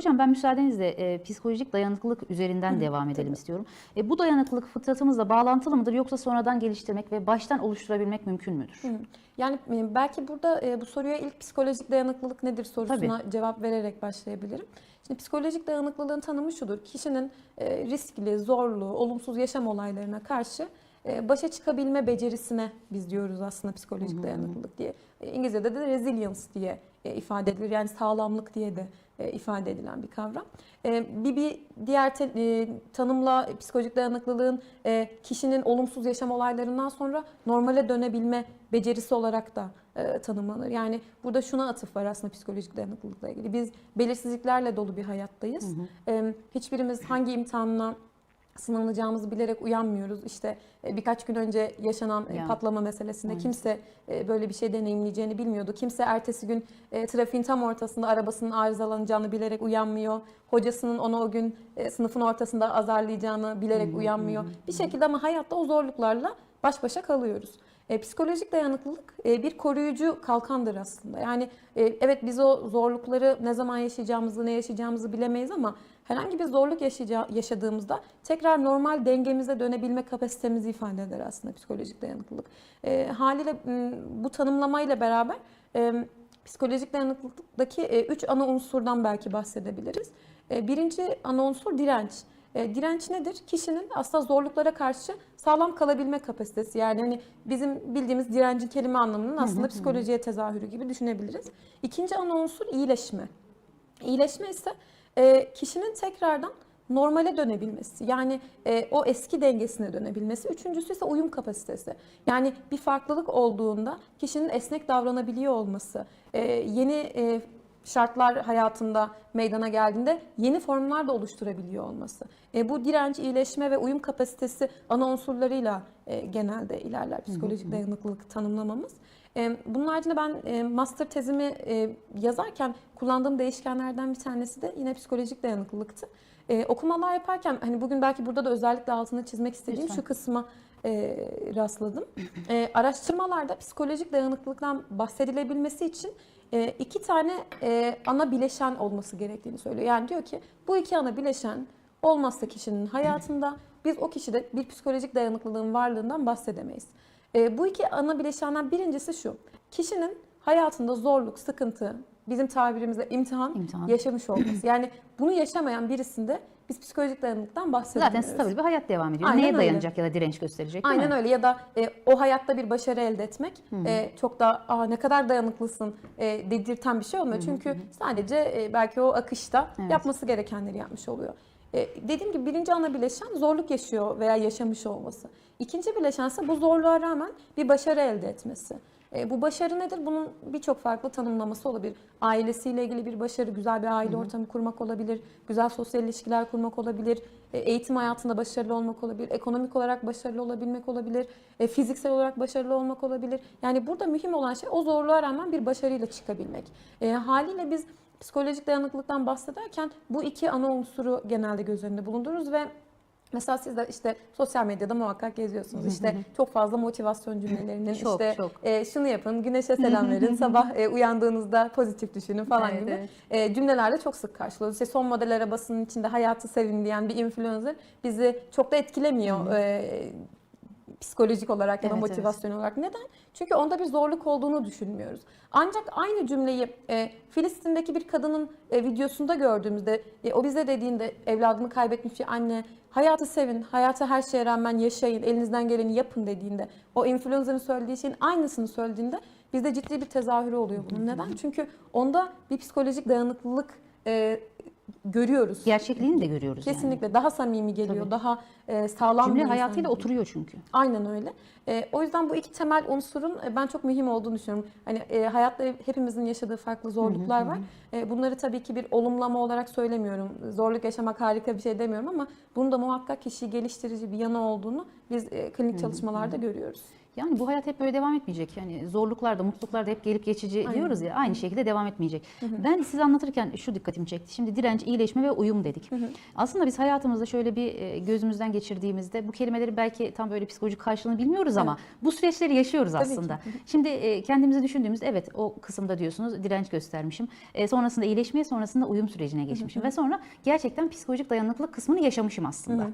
hocam ben müsaadenizle e, psikolojik dayanıklılık üzerinden devam edelim istiyorum. E, bu dayanıklılık fıtratımızla bağlantılı mıdır yoksa sonradan geliştirmek ve baştan oluşturabilmek mümkün müdür? Yani e, belki burada e, bu soruya ilk psikolojik dayanıklılık nedir sorusuna cevap vererek başlayabilirim. Şimdi psikolojik dayanıklılığın tanımı şudur. Kişinin e, riskli, zorlu, olumsuz yaşam olaylarına karşı e, başa çıkabilme becerisine biz diyoruz aslında psikolojik dayanıklılık diye. E, İngilizce'de de resilience diye ifade edilir. Yani sağlamlık diye de ifade edilen bir kavram. E, Bir, bir diğer te- e, tanımla psikolojik dayanıklılığın e, kişinin olumsuz yaşam olaylarından sonra normale dönebilme becerisi olarak da e, tanımlanır. Yani burada şuna atıf var aslında psikolojik dayanıklılıkla ilgili. Biz belirsizliklerle dolu bir hayattayız. E, Hiçbirimiz hangi imtihanla sınanacağımızı bilerek uyanmıyoruz. İşte e, birkaç gün önce yaşanan e, Yani. patlama meselesinde Evet. kimse e, böyle bir şey deneyimleyeceğini bilmiyordu. Kimse ertesi gün trafiğin tam ortasında arabasının arızalanacağını bilerek uyanmıyor. Hocasının onu o gün sınıfın ortasında azarlayacağını bilerek uyanmıyor. Bir şekilde ama hayatta o zorluklarla baş başa kalıyoruz. E, psikolojik dayanıklılık e, bir koruyucu kalkandır aslında. Yani e, evet biz o zorlukları ne zaman yaşayacağımızı, ne yaşayacağımızı bilemeyiz ama herhangi bir zorluk yaşadığımızda tekrar normal dengemize dönebilme kapasitemizi ifade eder aslında psikolojik dayanıklılık. E, haliyle bu tanımlamayla beraber e, psikolojik dayanıklılıktaki e, üç ana unsurdan belki bahsedebiliriz. E, birinci ana unsur direnç. E, direnç nedir? Kişinin aslında zorluklara karşı sağlam kalabilme kapasitesi. Yani hani bizim bildiğimiz direncin kelime anlamının aslında psikolojiye tezahürü gibi düşünebiliriz. İkinci ana unsur iyileşme. İyileşme ise e, kişinin tekrardan normale dönebilmesi. Yani e, o eski dengesine dönebilmesi. Üçüncüsü ise uyum kapasitesi. Yani bir farklılık olduğunda kişinin esnek davranabiliyor olması. E, yeni e, şartlar hayatında meydana geldiğinde yeni formlar da oluşturabiliyor olması. E, bu direnç, iyileşme ve uyum kapasitesi ana unsurlarıyla e, genelde ilerler psikolojik dayanıklılık tanımlamamız. E, bunun haricinde ben e, master tezimi e, yazarken kullandığım değişkenlerden bir tanesi de yine psikolojik dayanıklılıktı. E, okumalar yaparken hani bugün belki burada da özellikle altını çizmek istediğim Lütfen. şu kısma e, rastladım. E, araştırmalarda psikolojik dayanıklılıktan bahsedilebilmesi için e, iki tane e, ana bileşen olması gerektiğini söylüyor. Yani diyor ki bu iki ana bileşen olmazsa kişinin hayatında biz o kişide bir psikolojik dayanıklılığın varlığından bahsedemeyiz. E, bu iki ana bileşenden birincisi şu. Kişinin hayatında zorluk, sıkıntı, bizim tabirimizde imtihan, İmtihan. yaşamış olması. Yani bunu yaşamayan birisinde biz psikolojik dayanıklıktan bahsedemiyoruz. Zaten stabil bir hayat devam ediyor. Aynen Neye öyle. dayanacak ya da direnç gösterecek Aynen mi? öyle ya da e, o hayatta bir başarı elde etmek e, çok da Aa, ne kadar dayanıklısın e, dedirten bir şey olmuyor. Çünkü sadece e, belki o akışta Evet. yapması gerekenleri yapmış oluyor. E, dediğim gibi birinci ana bileşen zorluk yaşıyor veya yaşamış olması. İkinci bileşen ise bu zorluğa rağmen bir başarı elde etmesi. E, bu başarı nedir? Bunun birçok farklı tanımlaması olabilir. Ailesiyle ilgili bir başarı, güzel bir aile ortamı kurmak olabilir, güzel sosyal ilişkiler kurmak olabilir, e, eğitim hayatında başarılı olmak olabilir, ekonomik olarak başarılı olabilmek olabilir, e, fiziksel olarak başarılı olmak olabilir. Yani burada mühim olan şey o zorluğa rağmen bir başarıyla çıkabilmek. E, haliyle biz psikolojik dayanıklılıktan bahsederken bu iki ana unsuru genelde göz önünde bulundururuz ve Mesela siz de işte sosyal medyada muhakkak geziyorsunuz. İşte çok fazla motivasyon cümlelerinin Çok, işte çok. e, şunu yapın, güneşe selam verin, sabah e, uyandığınızda pozitif düşünün falan Evet, gibi evet. e, cümlelerle çok sık karşılıyoruz. İşte son model arabasının içinde hayatı sevin diyen bir influencer bizi çok da etkilemiyor e, psikolojik olarak ya da Evet, motivasyon olarak. Neden? Çünkü onda bir zorluk olduğunu düşünmüyoruz. Ancak aynı cümleyi e, Filistin'deki bir kadının e, videosunda gördüğümüzde e, o bize dediğinde evladını kaybetmiş bir anne hayatı sevin, hayata her şeye rağmen yaşayın, elinizden geleni yapın dediğinde o influencer'ın söylediği şeyin aynısını söylediğinde bizde ciddi bir tezahürü oluyor bunun. Neden? Çünkü onda bir psikolojik dayanıklılık e, görüyoruz. Gerçekliğini de görüyoruz yani. Kesinlikle daha samimi geliyor, Tabii. daha e, sağlam bir Cümle insan hayatıyla geliyor. oturuyor çünkü. Aynen öyle. E, o yüzden bu iki temel unsurun e, ben çok mühim olduğunu düşünüyorum. Hani e, hayatta hepimizin yaşadığı farklı zorluklar var. E, bunları tabii ki bir olumlama olarak söylemiyorum. Zorluk yaşamak harika bir şey demiyorum ama bunun da muhakkak kişiyi geliştirici bir yanı olduğunu biz e, klinik çalışmalarda görüyoruz. Yani bu hayat hep böyle devam etmeyecek. Yani zorluklar da mutluluklar da hep gelip geçici Aynen. diyoruz ya aynı şekilde devam etmeyecek. Ben size anlatırken şu dikkatimi çekti. Şimdi direnç, iyileşme ve uyum dedik. Aslında biz hayatımızda şöyle bir e, gözümüzden geçirdiğimizde bu kelimeleri belki tam böyle psikolojik karşılığını bilmiyoruz ama bu süreçleri yaşıyoruz Tabii ki. aslında. Şimdi e, kendimizi düşündüğümüzde evet o kısımda diyorsunuz direnç göstermişim. E, sonrasında iyileşmeye sonrasında uyum sürecine geçmişim ve sonra gerçekten psikolojik dayanıklılık kısmını yaşamışım aslında.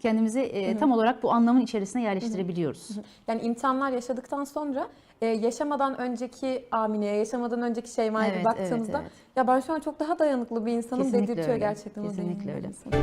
Kendimizi e, tam olarak bu anlamın içerisine yerleştirebiliyoruz. Yani imtihanlar yaşadıktan sonra e, yaşamadan önceki Amine'ye, yaşamadan önceki Şeyma'ya bir Evet, baktığımızda evet, ya ben şu an çok daha dayanıklı bir insanım Kesinlikle dedirtiyor öyle. gerçekten Kesinlikle öyle. insanı.